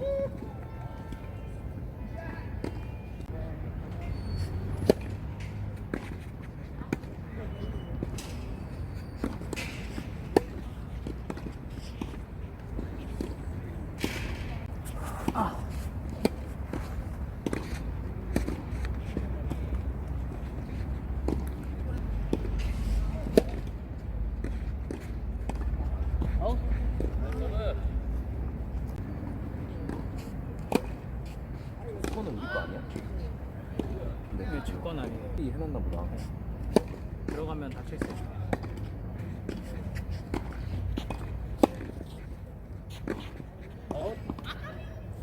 스 코어는 우리 거 아니야? 왜 줄건 아니에요. 이 해놨나 보다. 들어가면 다칠 수 있어.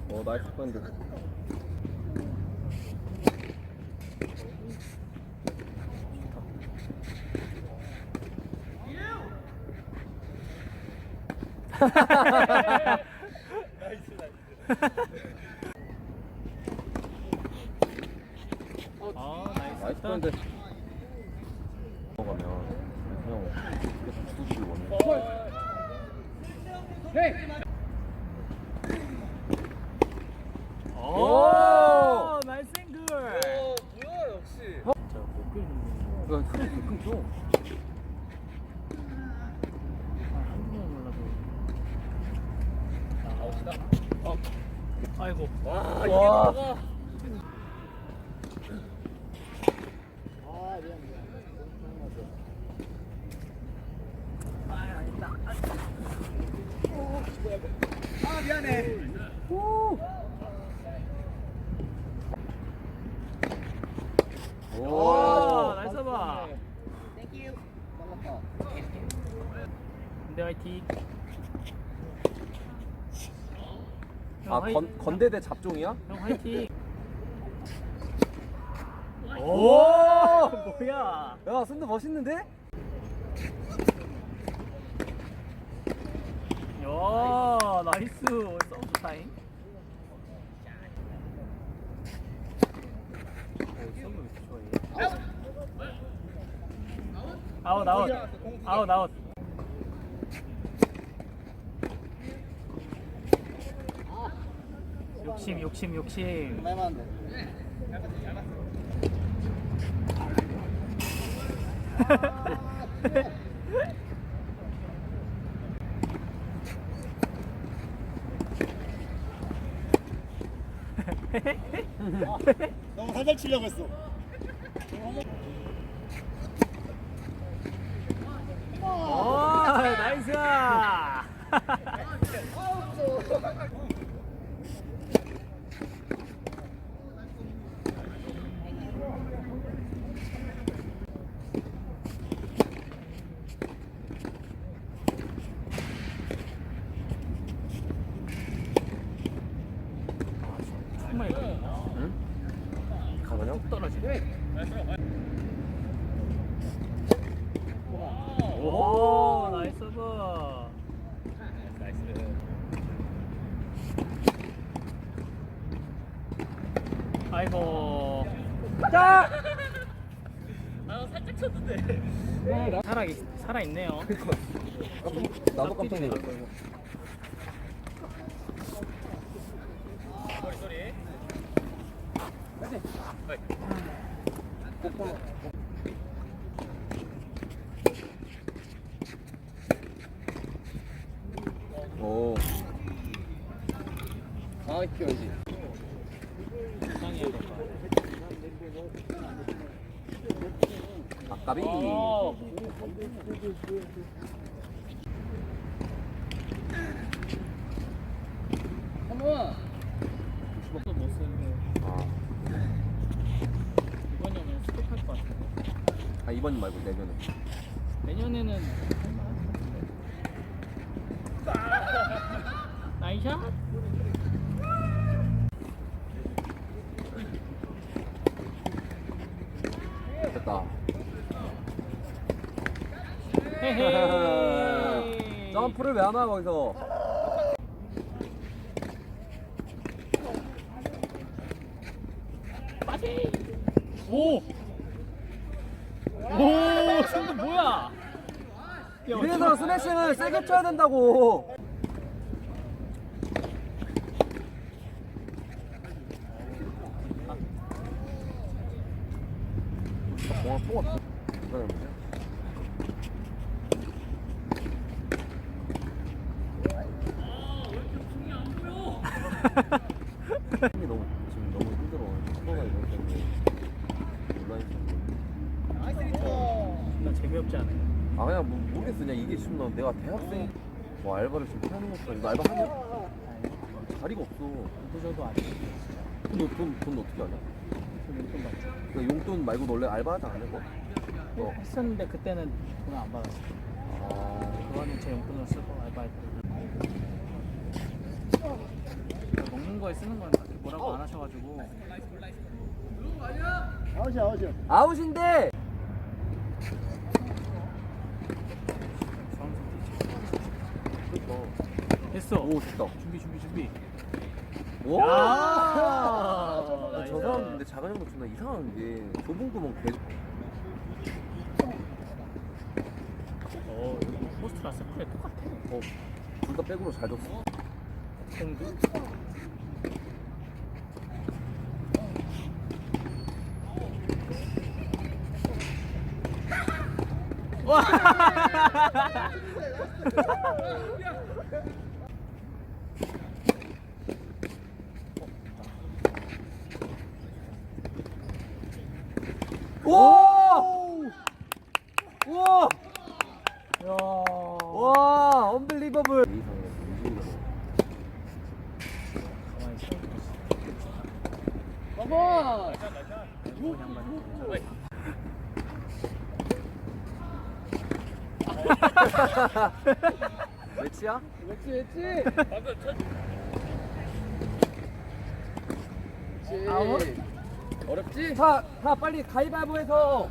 어 나이스 펀드. 아, 나이스. 펀드. 들어가면 그냥 계속 주시고 오는. 오, 나이스 앵글. 뭐야 역시. 진짜 못 끓이는 야, 그게 끊겨. 한국어 몰라도. 아, 어. 아이고. 와 이게 와. 뭐가? 오, 나이스 봐. 땡큐. 근데 화이팅. 형 아 화이- 건, 건대대 잡종이야? 형 화이팅. 오! 오, 뭐야? 야 순도 멋있는데? 야, 나이스. 타임. 오, 서브 왜 이렇게 좋아해? 아웃, 아웃. 아웃, 아웃. 욕심, 욕심, 욕심. 많이 맞는데. 너무 살살 치려고 했어. 오, 나이스. 정말 응? 가만히 떨어지네. 오, 나이스 브. 아이고. 자. 아, 살짝 쳤는데. 살아 살아 있네요. 나도 깜짝 놀랐어. 오. 강하게 키워야지. 아 까비. 같은데. 아 이번 말고 내년에. 내년에는 나이샷? 에이. 점프를 왜 하나 거기서 오! 오! 승부 뭐야? 이래서 스매싱을 세게 쳐야 된다고 아, 와, 뽑았다. 네. 힘이 너무 지금 너무 힘들어. 코로나 이런 때문에 온라인. 나 재미없지 않아요? 아 그냥 뭐 모르겠어 그냥 이게 지금 나 내가 대학생 뭐 알바를 지금 하는 것도 아니고 너 알바 하냐? 자리가 없어. 구조도 아니고. 돈, 돈, 돈 어떻게 하냐? 좀 용돈 받죠. 그 용돈 말고 너 원래 알바 하지 않은 거? 어. 했었는데 그때는 돈을 안 받았어. 아 그거는 제 용돈을 쓰고 알바할 때. 거에 쓰는 건 뭐라고 안 하셔가지고. 아웃이야 아웃이야. 아웃인데! 됐어. 오 됐다. 준비 준비 준비. 오! 야! 아, 저 사람 근데 작은 형도 존나 이상한 게 좁은 구멍 개 어, 이거 포스트랑 세플레 똑같아. 어, 둘 다 백으로 잘 줬어. 공도. 와! 오! 우와! 야. 와, 언빌리버블. 가만 매치야? 매치 매치. 아웃. 어렵지? 다, 다 빨리 가위바위보해서